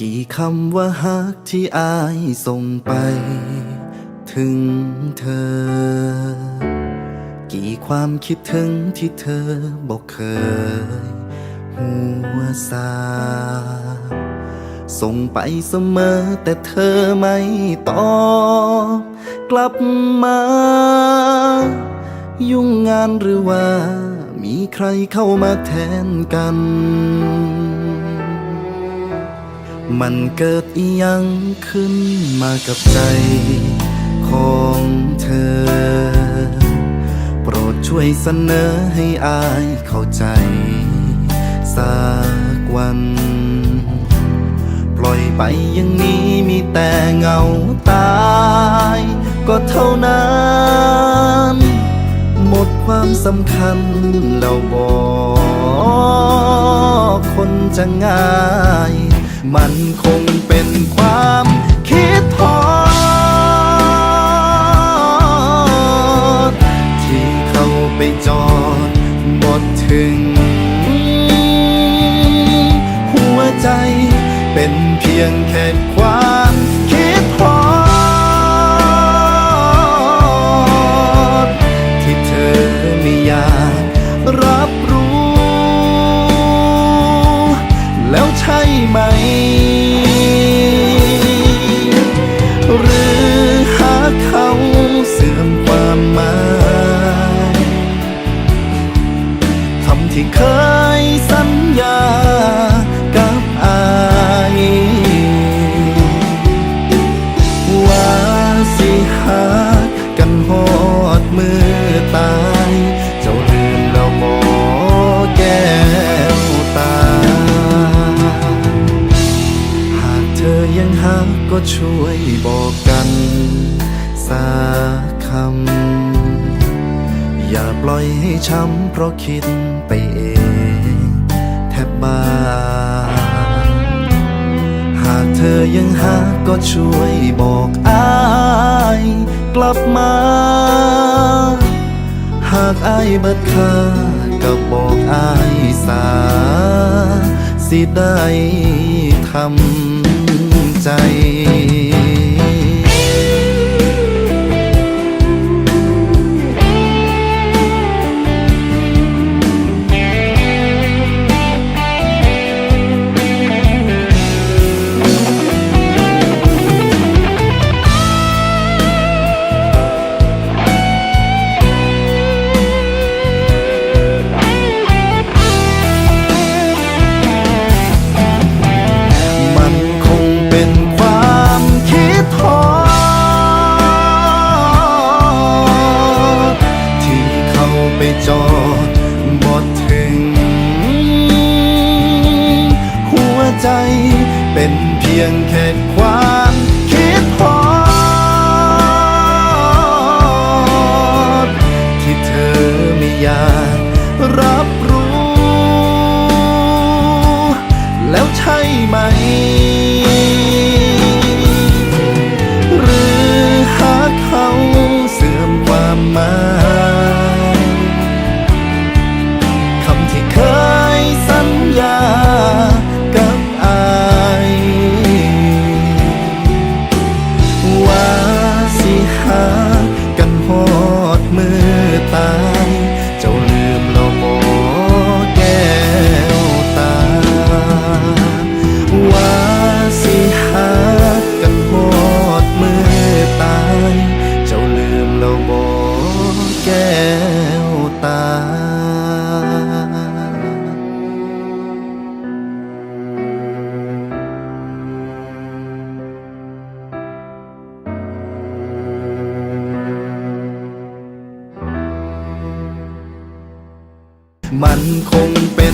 กี่คำว่าฮักที่อายส่งไป ถึงเธอ กี่ความคิดถึงที่เธอบอกเคย หัวซาส่งไปเสมอแต่เธอไม่ตอบกลับมา ยุ่งงานหรือว่า มีใครเข้ามาแทนกัน มันเกิดอียังขึ้นมากับใจของเธอ โปรดช่วยเสนอให้อายเข้าใจ สักวัน ปล่อยไปอย่างนี้มีแต่เงาตาย ก็เท่านั้น หมดความสำคัญแล้วบอกคนจะง่าย มันคงเป็นความคิดทอด ที่เข้าไปจอดบดถึง หัวใจเป็นเพียงแค่ความ วยบอกกันสักคำ อย่าปล่อยให้ช้ำเพราะคิดไปเอง แทบบ้า หากเธอยังหาก็ช่วยบอกอายกลับมา หากอายบิดค่าก็บอกอายสา สิได้ทำ ใจ เป็นเพียงแค่ความคิดพอดที่เธอไม่อยากรับรู้ แล้วใช่ไหม มันคงเป็น